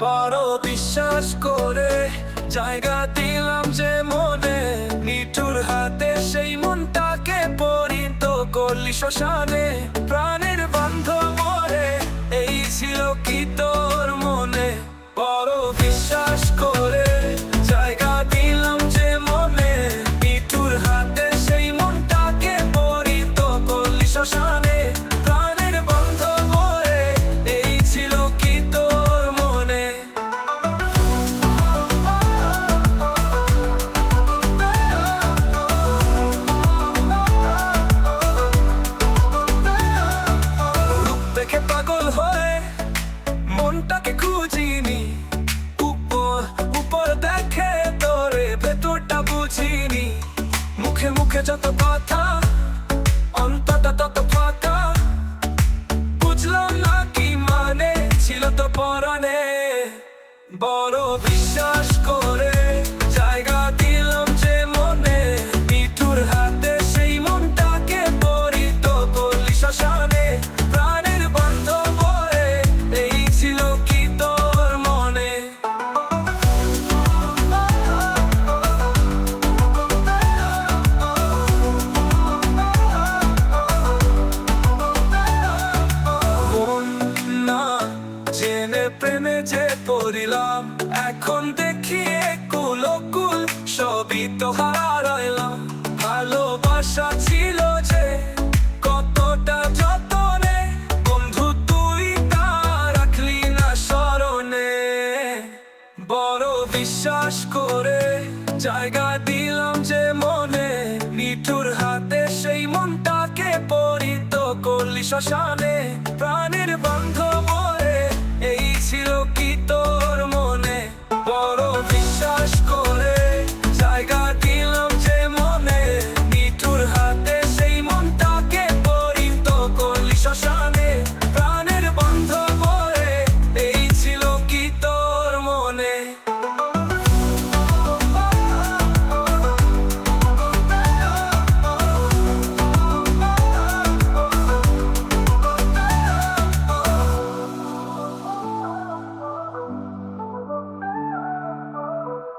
বড় বিশ্বাস করে জায়গা দিলাম যে মনে। নিঠুর হাতে সেই মনটাকে পরিত করলি শ্মশানে। প্রাণের বন্ধ মরে, এই ছিল কি তোর পাগল হয়ে মনটাকে খুঁজিনি। উপর উপর দেখে তোরে ভেতরটা বুঝিনি। মুখে মুখে যত কথা অন্তটা তত ফাঁকা। বুঝলাম না কি মানে ছিল তো পরাণে বড় বিশ্বাস করে যে পড়িলাম। এখন দেখি কুল কুল সবই তো হারাইলাম। ভালোবাসা ছিল যে কতটা যতনে, বন্ধু তুই তা রাখলি না স্মরণে। বড় বিশ্বাস করে জায়গা দিলাম যে মনে, নিঠুর হাতে সেই মনটাকে পরিত করলি শ্মশানে।